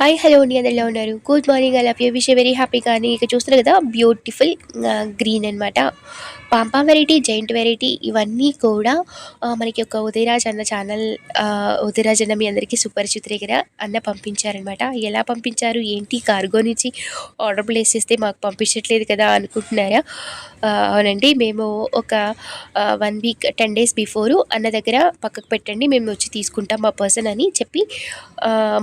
Hi hello అండి అందరిలో ఉన్నారు. గుడ్ మార్నింగ్ అలా love you wish very happy కానీ ఇక చూస్తున్నారు కదా బ్యూటిఫుల్ గ్రీన్ అనమాట పాంపా వెరైటీ జైంట్ వెరైటీ ఇవన్నీ కూడా మనకి ఒక ఉదయరాజ్ అన్న ఛానల్ ఉదయరాజ్ అన్న మీ అందరికీ సుపరిచితులే కదా అన్న పంపించారనమాట ఎలా పంపించారు? ఏంటి? కార్గో నుంచి ఆర్డర్ ప్లేస్ చేస్తే మాకు పంపించట్లేదు కదా అనుకుంటున్నారా? అవునండి. మేము ఒక one week ten days before అన్న దగ్గర పక్కకు పెట్టండి. మేము వచ్చి తీసుకుంటాం మా పర్సన్ అని చెప్పి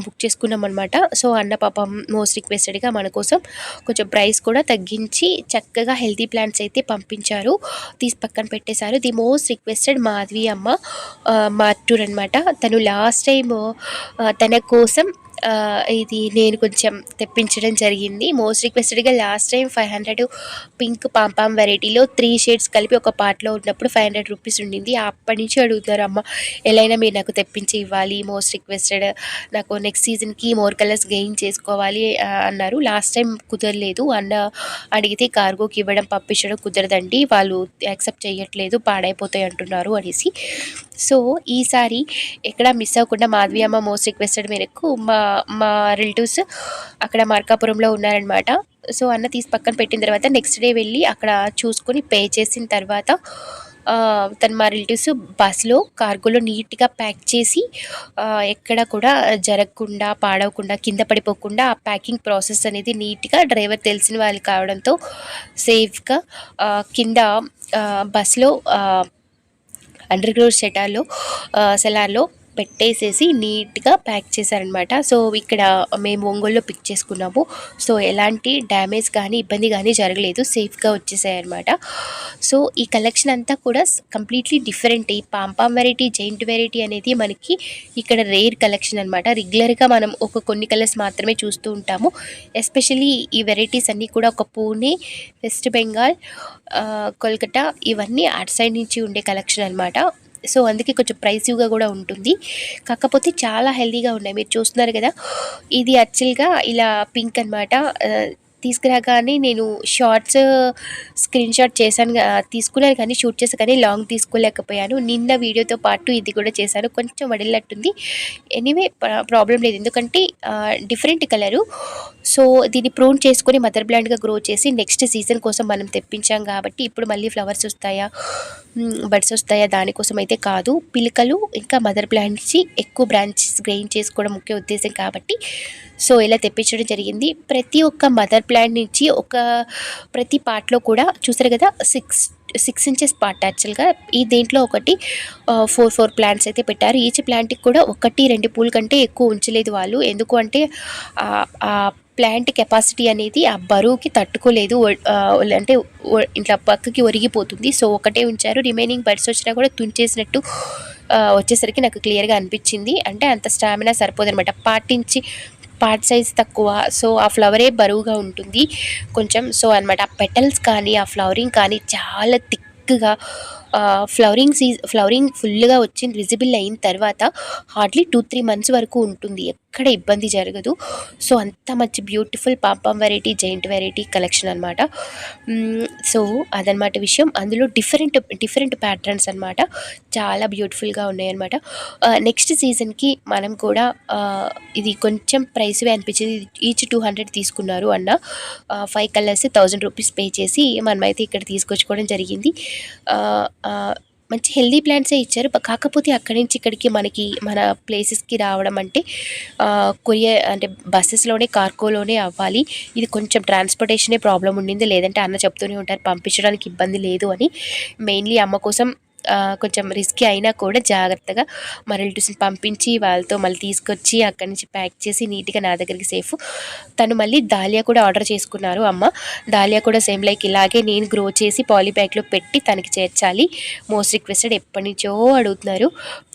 బుక్ చేసుకున్నాం అనమాట సో అన్న పాపం మోస్ట్ రిక్వెస్టెడ్గా మన కోసం కొంచెం ప్రైస్ కూడా తగ్గించి చక్కగా హెల్తీ ప్లాంట్స్ అయితే పంపించారు. తీసి పక్కన పెట్టేశారు. ది మోస్ట్ రిక్వెస్టెడ్ మాధవి అమ్మ మాటూర్ అనమాట తను లాస్ట్ టైం తన కోసం ఇది నేను కొంచెం తెప్పించడం జరిగింది. Most రిక్వెస్టెడ్గా last time five hundred pink pompom వెరైటీలో త్రీ షేడ్స్ కలిపి ఒక పార్ట్లో ఉన్నప్పుడు ఫైవ్ హండ్రెడ్ రూపీస్ ఉండింది. అప్పటి నుంచి అడుగుతారు అమ్మ ఎలా మీరు నాకు తెప్పించి ఇవ్వాలి. మోస్ట్ రిక్వెస్టెడ్ నాకు నెక్స్ట్ సీజన్కి మోర్ కలర్స్ గెయిన్ చేసుకోవాలి అన్నారు. లాస్ట్ టైం కుదరలేదు. అన్న అడిగితే కార్గోకి ఇవ్వడం పంపించడం కుదరదండి. వాళ్ళు యాక్సెప్ట్ చేయట్లేదు పాడైపోతాయి అంటున్నారు అనేసి. సో ఈసారి ఎక్కడ మిస్ అవ్వకుండా మాధవి అమ్మ మోస్ట్ రిక్వెస్టెడ్ మేరకు మా మా రిలేటివ్స్ అక్కడ మార్కాపురంలో ఉన్నారనమాట సో అన్న తీసి పక్కన పెట్టిన తర్వాత నెక్స్ట్ డే వెళ్ళి అక్కడ చూసుకొని పే చేసిన తర్వాత తన మా రిలేటివ్స్ బస్సులో కార్గోలో నీట్గా ప్యాక్ చేసి ఎక్కడ కూడా జరగకుండా పాడవకుండా కింద పడిపోకుండా ఆ ప్యాకింగ్ ప్రాసెస్ అనేది నీట్గా డ్రైవర్ తెలిసిన వాళ్ళు కావడంతో సేఫ్గా కింద బస్సులో అండర్ గ్రౌండ్ సెటార్లో సెలార్లో పెట్టేసేసి నీట్గా ప్యాక్ చేశారనమాట సో ఇక్కడ మేము ఒంగోలులో పిక్ చేసుకున్నాము. సో ఎలాంటి డ్యామేజ్ కానీ ఇబ్బంది కానీ జరగలేదు. సేఫ్గా వచ్చేసాయి అనమాట సో ఈ కలెక్షన్ అంతా కూడా కంప్లీట్లీ డిఫరెంట్. ఈ పాంపాం వెరైటీ జైంట్ వెరైటీ అనేది మనకి ఇక్కడ రేర్ కలెక్షన్ అనమాట రెగ్యులర్గా మనం ఒక కొన్ని కలర్స్ మాత్రమే చూస్తూ ఉంటాము. ఎస్పెషలీ ఈ వెరైటీస్ అన్నీ కూడా ఒక పూణే వెస్ట్ బెంగాల్ కోల్కతా ఇవన్నీ అటు సైడ్ నుంచి ఉండే కలెక్షన్ అనమాట సో అందుకే కొంచెం ప్రైసివ్గా కూడా ఉంటుంది. కాకపోతే చాలా హెల్దీగా ఉన్నాయి. మీరు చూస్తున్నారు కదా ఇది యాక్చువల్గా ఇలా పింక్ అనమాట తీసుకురాగానే నేను షార్ట్స్ స్క్రీన్ షాట్ చేశాను తీసుకున్నాను కానీ షూట్ చేసి కానీ లాంగ్ తీసుకోలేకపోయాను. నిన్న వీడియోతో పాటు ఇది కూడా చేశాను. కొంచెం వడిల్లట్టుంది ఎనీవే ప్రాబ్లం లేదు. ఎందుకంటే డిఫరెంట్ కలరు. సో దీన్ని ప్రూన్ చేసుకొని మదర్ బ్లాండ్గా గ్రో చేసి నెక్స్ట్ సీజన్ కోసం మనం తెప్పించాం కాబట్టి ఇప్పుడు మళ్ళీ ఫ్లవర్స్ వస్తాయా? బడ్స్ వస్తాయా? దానికోసం అయితే కాదు. పిలకలు ఇంకా మదర్ ప్లాంట్స్ ఎక్కువ బ్రాంచెస్ గ్రెయిన్ చేసుకోవడం ముఖ్య ఉద్దేశం కాబట్టి సో ఇలా తెప్పించడం జరిగింది. ప్రతి ఒక్క మదర్ ప్లాంట్ నుంచి ఒక ప్రతి పార్ట్లో కూడా చూసారు కదా సిక్స్ సిక్స్ ఇంచెస్ పార్ట్ యాక్చువల్గా ఈ దేంట్లో ఒకటి ఫోర్ ఫోర్ ప్లాంట్స్ అయితే పెట్టారు. ఈచ్ ప్లాంట్కి కూడా ఒకటి రెండు పూల కంటే ఎక్కువ ఉంచలేదు వాళ్ళు. ఎందుకు అంటే ప్లాంట్ కెపాసిటీ అనేది ఆ బరువుకి తట్టుకోలేదు. అంటే ఇట్లా పక్కకి ఒరిగిపోతుంది. సో ఒకటే ఉంచారు. రిమైనింగ్ బర్డ్స్ వచ్చినా కూడా తుంచేసినట్టు వచ్చేసరికి నాకు క్లియర్గా అనిపించింది. అంటే అంత స్టామినా సరిపోదనమాట పాటించి పార్ట్ సైజ్ తక్కువ సో ఆ ఫ్లవరే బరువుగా ఉంటుంది. కొంచెం సో అనమాట ఆ పెటల్స్ కానీ ఆ ఫ్లవరింగ్ కానీ చాలా థిక్గా ఫ్లవరింగ్ సీజ్ ఫ్లవరింగ్ ఫుల్గా వచ్చింది విజిబుల్ అయిన తర్వాత హార్డ్లీ టూ త్రీ మంత్స్ వరకు ఉంటుంది. ఎక్కడ ఇబ్బంది జరగదు. సో అంత మంచి బ్యూటిఫుల్ పాపం వెరైటీ జైంట్ వెరైటీ కలెక్షన్ అనమాట సో అదనమాట విషయం. అందులో డిఫరెంట్ డిఫరెంట్ ప్యాటర్న్స్ అనమాట చాలా బ్యూటిఫుల్గా ఉన్నాయన్నమాట. నెక్స్ట్ సీజన్కి మనం కూడా ఇది కొంచెం ప్రైస్వే అనిపించింది. ఈచ్ టూ హండ్రెడ్ తీసుకున్నారు అన్న. Five colours thousand rupees pay చేసి మనమైతే ఇక్కడ తీసుకొచ్చుకోవడం జరిగింది. మంచి హెల్దీ ప్లాంట్సే ఇచ్చారు. కాకపోతే అక్కడి నుంచి ఇక్కడికి మనకి మన ప్లేసెస్కి రావడం అంటే కొరియర్ అంటే బస్సెస్లోనే కార్కోలోనే అవ్వాలి. ఇది కొంచెం ట్రాన్స్పోర్టేషనే ప్రాబ్లం ఉండింది. లేదంటే అన్న చెప్తూనే ఉంటారు పంపించడానికి ఇబ్బంది లేదు అని. మెయిన్లీ అమ్మ కోసం కొంచెం రిస్కీ అయినా కూడా జాగ్రత్తగా మా రిలేటివ్స్ని పంపించి వాళ్ళతో మళ్ళీ తీసుకొచ్చి అక్కడి నుంచి ప్యాక్ చేసి నీట్గా నా దగ్గరికి సేఫ్ తను మళ్ళీ దాలియా కూడా ఆర్డర్ చేసుకున్నారు అమ్మ. దాలియా కూడా సేమ్ లైక్ ఇలాగే నేను గ్రో చేసి పాలిప్యాక్లో పెట్టి తనకి చేర్చాలి. మోస్ట్ రిక్వెస్టెడ్ ఎప్పటి నుంచో అడుగుతున్నారు.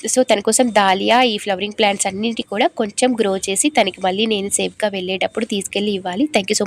సో తన కోసం దాలియా ఈ ఫ్లవరింగ్ ప్లాంట్స్ అన్నింటి కూడా కొంచెం గ్రో చేసి తనకి మళ్ళీ నేను సేఫ్గా వెళ్ళేటప్పుడు తీసుకెళ్ళి ఇవ్వాలి. Thank you so